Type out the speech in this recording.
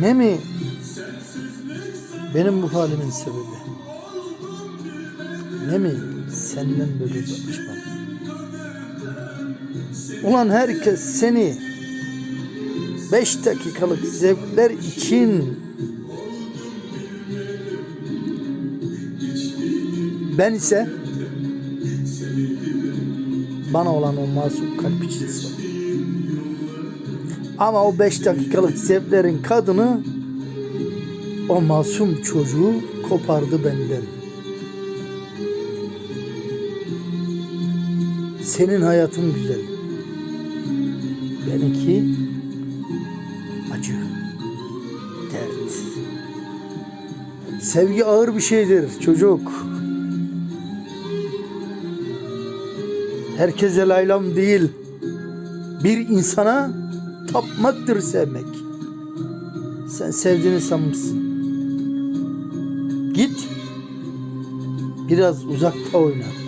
Ne mi benim bu halimin sebebi? Ne mi senden böyle uzaklaşmam? Ulan herkes seni beş dakikalık zevkler için ben ise bana olan o masum kalp için sor. Ama o beş dakikalık zevklerin kadını o masum çocuğu kopardı benden. Senin hayatın güzel. Benimki acı, dert. Sevgi ağır bir şeydir çocuk. Herkese laylam değil. Bir insana tapmaktır sevmek. Sen sevdiğini sanmışsın. Git. Biraz uzakta oyna.